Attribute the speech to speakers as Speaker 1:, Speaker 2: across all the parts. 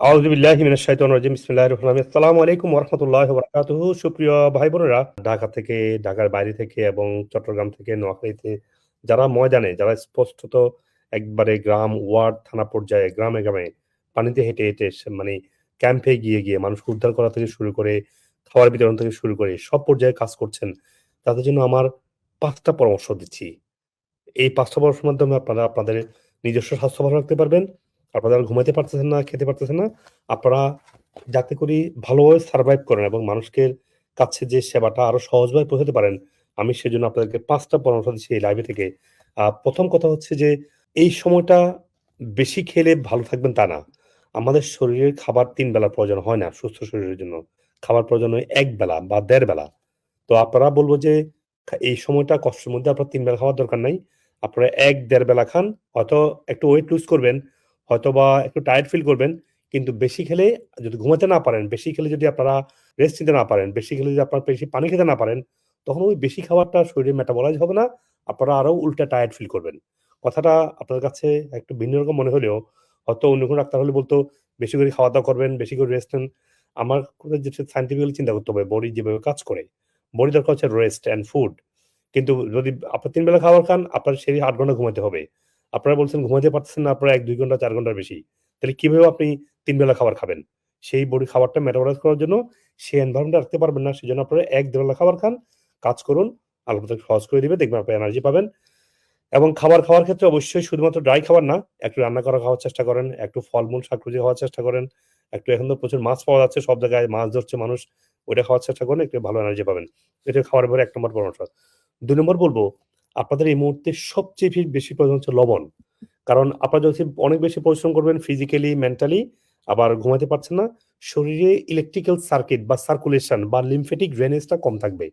Speaker 1: আলাইকুম সুপ্রিয় ভাই ঢাকা থেকে, ঢাকার বাইরে থেকে এবং চট্টগ্রাম থেকে, নোয়াখালীতে যারা ময়দানে, যারা স্পষ্টত একবারে গ্রাম ওয়ার্ড, থানা পর্যায়ে, গ্রামে গ্রামে পানিতে হেঁটে হেঁটে মানে ক্যাম্পে গিয়ে গিয়ে মানুষকে উদ্ধার করা থেকে শুরু করে, খাবার বিতরণ থেকে শুরু করে সব পর্যায়ে কাজ করছেন, তাদের জন্য আমার পাঁচটা পরামর্শ দিচ্ছি। এই পাঁচটা পরামর্শের মাধ্যমে আপনারা, আপনাদের নিজস্ব স্বাস্থ্য ভালো রাখতে পারবেন। আপনারা ঘুমাতে পারতেছেন না, খেতে পারতেছেন না, আপনারা যাতে করে ভালোভাবে সার্ভাইভ করেন এবং মানুষকে কাছে যে সেবাটা আরও সহজভাবে পৌঁছাতে পারেন, আমি সেজন্য আপনাদেরকে পাঁচটা পরামর্শ দিচ্ছি এই লাইভে থেকে। প্রথম কথা হচ্ছে যে, এই সময়টা বেশি খেলে ভালো থাকবেন তা না। আমাদের শরীরের খাবার তিন বেলা প্রয়োজন, হয় না সুস্থ শরীরের জন্য। খাবার প্রয়োজন হয় এক বেলা বা দেড় বেলা। তো আপনারা বলব যে এই সময়টা কষ্টের মধ্যে আপনার তিন বেলা খাওয়ার দরকার নাই। আপনারা এক দেড় বেলা খান, হয়তো একটু ওয়েট লুজ করবেন হয়তো বা একটু টায়ার্ড ফিল করবেন, কিন্তু বেশি খেলে যদি ঘুমাতে না পারেন, বেশি খেলে যদি আপনারা রেস্ট নিতে না পারেন, বেশি খেলে যদি আপনারা বেশি পানি খেতে না পারেন, তখন ওই বেশি খাবারটা শরীরে মেটাবলাইজ হবে না, আপনারা আরও উল্টা টায়ার্ড ফিল করবেন। কথাটা আপনার কাছে একটু ভিন্ন রকম মনে হলেও, হয়তো অন্য কোনো ডাক্তার হলে বলতো, বেশি করে খাওয়া দাওয়া করবেন, বেশি করে রেস্ট নেন। আমার যেটা সাইন্টিফিক্যালি চিন্তা করতে হবে বডি যেভাবে কাজ করে। বডি দরকার হচ্ছে রেস্ট অ্যান্ড ফুড কিন্তু যদি আপনার তিন বেলা খাবার খান, আপনার সেই আট ঘণ্টা ঘুমাতে হবে। আপনারা বলছেন ঘুমাতে পারতেছেন না, আপনারা এক দুই ঘণ্টা, চার ঘণ্টার বেশি। তাহলে কীভাবে আপনি তিন বেলা খাবার খাবেন? সেই বডি খাবারটা মেটাবলাইজ করার জন্য সেই এনভায়রনমেন্ট রাখতে পারবেন না, সেজন্য আপনারা এক দেড় বেলা খাবার খান, কাজ করুন আল্লাহ সহজ করে দিবে, দেখবেন আপনি এনার্জি পাবেন। এবং খাবার খাওয়ার ক্ষেত্রে অবশ্যই শুধুমাত্র ড্রাই খাবার না, একটু রান্না করা খাওয়ার চেষ্টা করেন, একটু ফলমূল শাকসবজি খাওয়ার চেষ্টা করেন, একটু এখন তো প্রচুর মাছ পাওয়া যাচ্ছে, সব জায়গায় মাছ ধরছে মানুষ, ওইটা খাওয়ার চেষ্টা করেন, একটু ভালো এনার্জি পাবেন। এটা খাওয়ার পরে এক নম্বর পরামর্শ। দুই নম্বর বলব আপনাদের এই মুহূর্তে সবচেয়ে বেশি প্রয়োজন হচ্ছে লবণ। কারণ আপনারা যদি অনেক বেশি পরিশ্রম করবেন ফিজিক্যালি মেন্টালি আবার ঘুমাতে পারছেন না, শরীরে ইলেকট্রিক্যাল সার্কিট বা সার্কুলেশন বা লিমফেটিক ড্রেনেজটা কম থাকবে।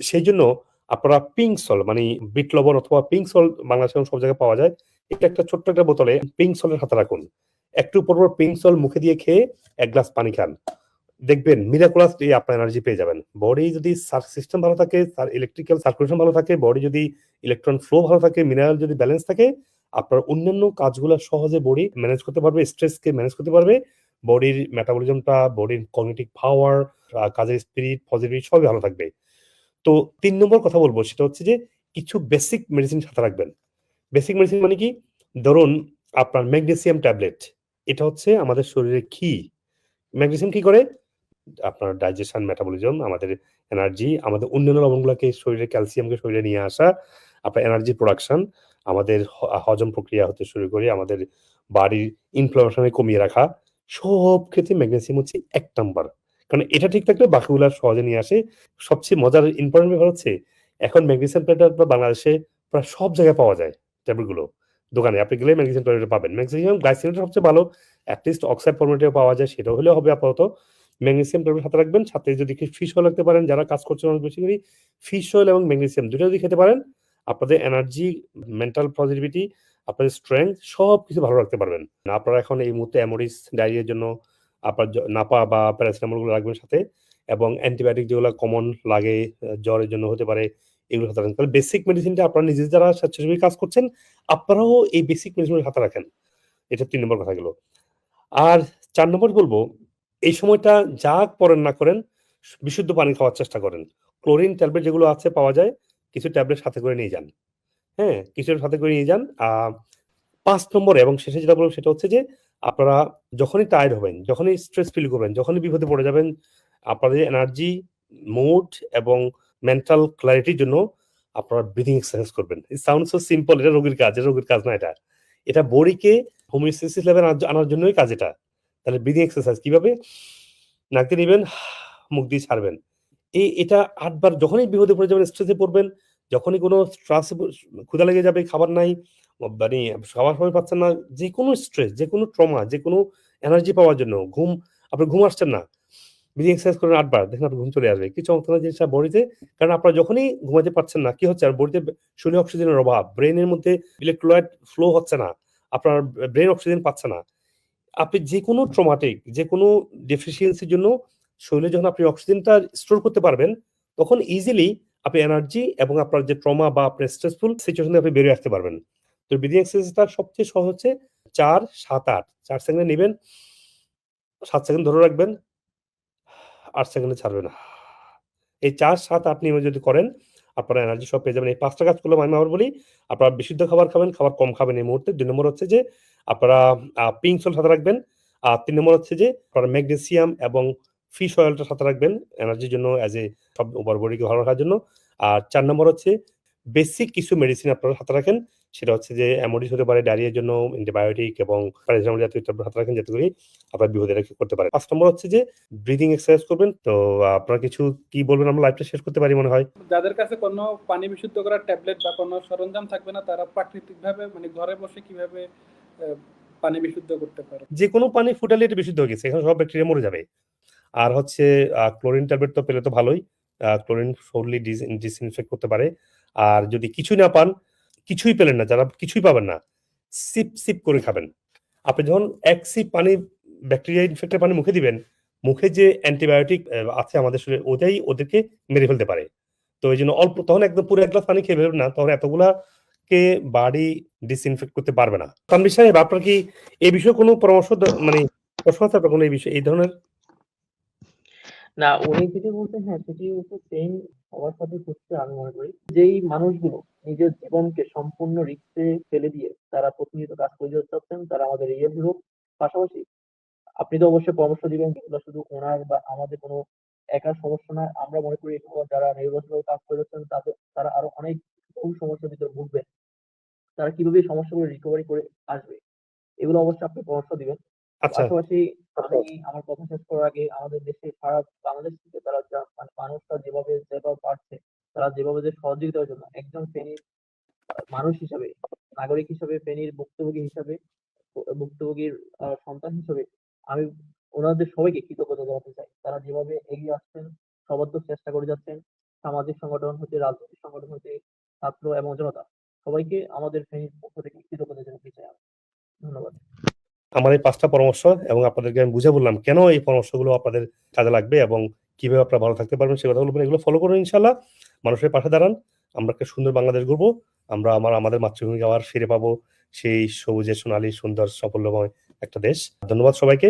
Speaker 1: সেই জন্য আপনারা পিঙ্ক সল মানে বিট লবণ অথবা পিঙ্ক সল বাংলাদেশে সব জায়গায় পাওয়া যায়, এটা একটা ছোট্ট একটা বোতলে পিঙ্ক সলের হাতে রাখুন। একটু পর পিঙ্ক সল মুখে দিয়ে খেয়ে এক গ্লাস পানি খান। দেখবেন মিরাকুলাস আপনার এনার্জি পেয়ে যাবেন। বডি যদি সিস্টেম ভালো থাকে তার ইলেকট্রিক্যাল সার্কুলেশন ভালো থাকে বডি যদি ইলেকট্রন ফ্লো ভালো থাকে মিনারেল যদি ব্যালেন্স থাকে, আপনার অন্যান্য কাজগুলো সহজে বডি ম্যানেজ করতে পারবে স্ট্রেসকে ম্যানেজ করতে পারবে। বডির মেটাবলিজমটা বডির কগনিটিভ পাওয়ার কাজের স্পিরিট পজিটিভ সবই ভালো থাকবে। তো তিন নম্বর কথা বলব, সেটা হচ্ছে যে কিছু বেসিক মেডিসিন সাথে রাখবেন। বেসিক মেডিসিন মানে কি? ধরুন আপনার ম্যাগনেসিয়াম ট্যাবলেট এটা হচ্ছে আমাদের শরীরে কি ম্যাগনেসিয়াম কি করে? আপনার ডাইজেশন মেটাবলিজম আমাদের এনার্জি আমাদের অন্যান্য লবণগুলোকে শরীরে ক্যালসিয়ামকে শরীরে নিয়ে আসা, আপনার এনার্জি প্রোডাকশন আমাদের হজম প্রক্রিয়া হতে শুরু করে আমাদের বাড়ির ইনফ্লামেশনে কমিয়ে রাখা, সব ক্ষেত্রে ম্যাগনেসিয়াম হচ্ছে এক নাম্বার কারণ এটা ঠিক থাকলে বাকিগুলো সহজে নিয়ে আসে। সবচেয়ে মজার ইম্পর্টেন্ট ব্যাপার হচ্ছে, এখন ম্যাগনেসিয়াম ট্যাবলেট বাংলাদেশে প্রায় সব জায়গায় পাওয়া যায় ট্যাবলেটগুলো দোকানে আপনি গেলে ম্যাগনেসিয়াম ট্যাবলেট পাবেন। ম্যাগনেসিয়াম গ্লাইসিনেট সবচেয়ে ভালো অ্যাটলিস্ট অক্সাইড ফর্মেটেও পাওয়া যায় সেটা হলেও হবে আপাতত। ম্যাগনেসিয়াম ট্যাবলেট হাতে রাখবেন, সাথে যদি ফিশ অয়েল রাখতে পারেন, যারা কাজ করছেন অনেক বেশি ফিশ অয়েল এবং ম্যাগনেসিয়াম দুটো যদি খেতে পারেন, আপনাদের এনার্জি মেন্টাল পজিটিভিটি আপনাদের স্ট্রেংথ সব কিছু ভালো রাখতে পারবেন। না, আপনারা এখন এই মুহূর্তে অ্যামোরিস ডায়রিয়ার জন্য আপনার নাপা বা প্যারাসিটামলগুলো রাখবেন সাথে, এবং অ্যান্টিবায়োটিক যেগুলো কমন লাগে জ্বরের জন্য হতে পারে, এগুলো হাতে রাখেন। তাহলে বেসিক মেডিসিনটা আপনারা নিজে যারা স্বেচ্ছাসেবী কাজ করছেন, আপনারাও এই বেসিক মেডিসিন হাতে রাখেন। এটা তিন নম্বর কথা গেল। আর চার নম্বর বলব এই সময়টা যা করেন না করেন, বিশুদ্ধ পানি খাওয়ার চেষ্টা করেন। ক্লোরিন ট্যাবলেট যেগুলো আছে পাওয়া যায়, কিছু ট্যাবলেট সাথে করে নিয়ে যান। হ্যাঁ কিছু সাথে করে নিয়ে যান। পাঁচ নম্বরে এবং শেষে যেটা বলব সেটা হচ্ছে যে, আপনারা যখনই টায়ার্ড হবেন, যখনই স্ট্রেস ফিল করবেন, যখনই বিপদে পড়ে যাবেন, আপনাদের এনার্জি মুড এবং মেন্টাল ক্ল্যারিটির জন্য আপনারা ব্রিদিং এক্সারসাইজ করবেন। সাউন্ড সো সিম্পল এটা রোগীর কাজ রোগীর কাজ না এটা। এটা বডিকে হোমিওস্টেসিস লেভেল আনার জন্যই কাজ এটা। তাহলে ব্রিদিং এক্সারসাইজ কীভাবে? নাক দিয়ে নেবেন, মুখ দিয়ে ছাড়বেন। এই এটা আটবার যখনই বিপদে পড়ে যাবেন স্ট্রেসে পড়বেন, যখনই কোনো স্ট্রাস ক্ষুধা লেগে যাবে, খাবার নাই মানে খাবার সময় পাচ্ছেন না যে কোনো স্ট্রেস যে কোনো ট্রমা যে কোনো এনার্জি পাওয়ার জন্য, ঘুম, আপনি ঘুম আসছেন না ব্রিদিং এক্সারসাইজ করেন আটবার, দেখেন আপনার ঘুম চলে আসবে। কি চমৎকার জিনিসটা, বডিতে, কারণ আপনারা যখনই ঘুমাতে পারছেন না, কি হচ্ছে, আর বডিতে শরীরে অক্সিজেনের অভাব ব্রেনের মধ্যে ইলেকট্রোলাইট ফ্লো হচ্ছে না, আপনার ব্রেন অক্সিজেন পাচ্ছে না। আপনি যে কোনো ট্রমাটিক যে কোনো ডেফিসিয়েন্সির জন্য শরীরে যখন আপনি অক্সিজেনটা স্টোর করতে পারবেন তখন ইজিলি আপনি এনার্জি এবং আপনার যে ট্রমা বা আপনার স্ট্রেসফুল সিচুয়েশন আপনি বেরিয়ে আসতে পারবেন তো ব্রিদিং এক্সারসাইজটা সবচেয়ে সহজ হচ্ছে চার সাত আট চার সেকেন্ডে নেবেন সাত সেকেন্ড ধরে রাখবেন। আট সেকেন্ডে ছাড়বেন। এই ৪, ৭, ৮ নিয়মে যদি করেন, আপনারা এনার্জি সব পেয়ে যাবেন। এই ৫ টা কাজ করলে আমি আবার বলি, আপনারা বিশুদ্ধ খাবার খাবেন, খাবার কম খাবেন এই মুহূর্তে। দুই নম্বর হচ্ছে যে আপনারা পিঙ্ক সোল সাথে রাখবেন। আর তিন নম্বর হচ্ছে যে আপনারা ম্যাগনেসিয়াম এবং ফিশ অয়েলটা সাথে রাখবেন এনার্জির জন্য অ্যাজ এ সব ওভার বডিকে ভালো রাখার জন্য। আর চার নম্বর হচ্ছে বেসিক কিছু মেডিসিন আপনারা সাথে রাখেন। সেটা হচ্ছে যে অ্যামোডিস হতে পারে, ডায়রিয়ার জন্য অ্যান্টিবায়োটিক এবং প্যারাসিটামল জাতীয় ট্যাবলেট হাতে রাখেন যাতে করে আপনার বিপদে রেখে করতে পারে। ৫ নম্বর হচ্ছে যে ব্রিথিং এক্সারসাইজ করবেন। তো আপনার কিছু কি বলবেন আমরা লাইভটা শেষ করতে পারি মনে হয়।
Speaker 2: যাদের কাছে কোনো পানি বিশুদ্ধ করার ট্যাবলেট বা কোনো সরঞ্জাম থাকবে না তারা প্রাকৃতিকভাবে মানে ঘরে বসে কীভাবে পানি বিশুদ্ধ করতে পারে?
Speaker 1: যেকোনো পানি ফুটালে এটা বিশুদ্ধ হয়ে গেছে। এখানে সব ব্যাকটেরিয়া মরে যাবে। আর হচ্ছে ক্লোরিন ট্যাবলেট তো পেলে তো ভালোই। ক্লোরিন ডিস ডিসইনফেক্ট করতে পারে। আর যদি কিছুই না পান, কিছুই পেলেন না, যারা কিছুই পাবেন না, সিপ, সিপ করে খাবেন। আপনি যখন এক সিপ পানি ব্যাকটেরিয়া ইনফেক্টেড পানি মুখে দিবেন, মুখে যে অ্যান্টিবায়োটিক আছে আমাদের শরীরে ওটাই ওদেরকে মেরে ফেলতে পারে। তো এই জন্য অল্প তখন একদম পুরো ১ গ্লাস পানি খেয়ে ফেলবেন না। তখন এতগুলা কে বাড়ি ডিসইনফেক্ট করতে পারবে না। তানভীর সাহেব আপনার কি এই বিষয়ে কোনো পরামর্শ মানে প্রশ্ন আছে আপনার কোনো এই বিষয়ে এই ধরনের?
Speaker 3: না উনি যেটি বলছেন হ্যাঁ, সেটি হচ্ছে সেম সবার সাথে হচ্ছে আমি মনে করি। যেই মানুষগুলো নিজের জীবনকে সম্পূর্ণ রিস্কে ফেলে দিয়ে তারা প্রতিনিয়ত কাজ করে যেতে চাচ্ছেন, তারা আমাদের রিয়েল হিরো। পাশাপাশি আপনি তো অবশ্যই পরামর্শ দিবেন এগুলো শুধু ওনার বা আমাদের কোনো একার সমস্যা না। আমরা মনে করি যারা নির্ভরশীল কাজ করে যাচ্ছেন তাদের তারা আরও অনেক বহু সমস্যার ভিতরে ভুগবেন। তারা কীভাবে সমস্যাগুলো রিকভারি করে আসবে, এগুলো অবশ্যই আপনি পরামর্শ দিবেন।
Speaker 1: আচ্ছা।
Speaker 3: পাশাপাশি আমি আমার কথা শেষ করার আগে আমাদের দেশে সারা বাংলাদেশ থেকে তারা যা মানে মানুষরা যেভাবে যেভাবে পারছে, তারা যেভাবে যে সহযোগিতার জন্য একজন ফেনীর মানুষ হিসাবে, নাগরিক হিসাবে, ফেনীর ভুক্তভোগী হিসাবে, ভুক্তভোগীর সন্তান হিসেবে আমি ওনাদের সবাইকে কৃতজ্ঞতা জানাতে চাই। তারা যেভাবে এগিয়ে আসছেন, সর্বাত্মক চেষ্টা করে যাচ্ছেন, সামাজিক সংগঠন হতে, রাজনৈতিক সংগঠন হতে, ছাত্র এবং জনতা সবাইকে আমাদের ফেনীর পক্ষ থেকে কৃতজ্ঞতা জানাতে চাই। ধন্যবাদ।
Speaker 1: আমার এই পাঁচটা পরামর্শ এবং আপনাদেরকে আমি বুঝে বললাম কেন এই পরামর্শগুলো আপনাদের কাজে লাগবে এবং কীভাবে আপনারা ভালো থাকতে পারবেন সে কথাগুলো। এগুলো ফলো করুন ইনশাল্লাহ মানুষের পাশে দাঁড়ান। আমরা একটা সুন্দর বাংলাদেশ গড়ব। আমরা আমার, আমাদের মাতৃভূমিকে আবার ফিরে পাবো সেই সবুজে সোনালী, সুন্দর, সাফল্যময় একটা দেশ। ধন্যবাদ সবাইকে।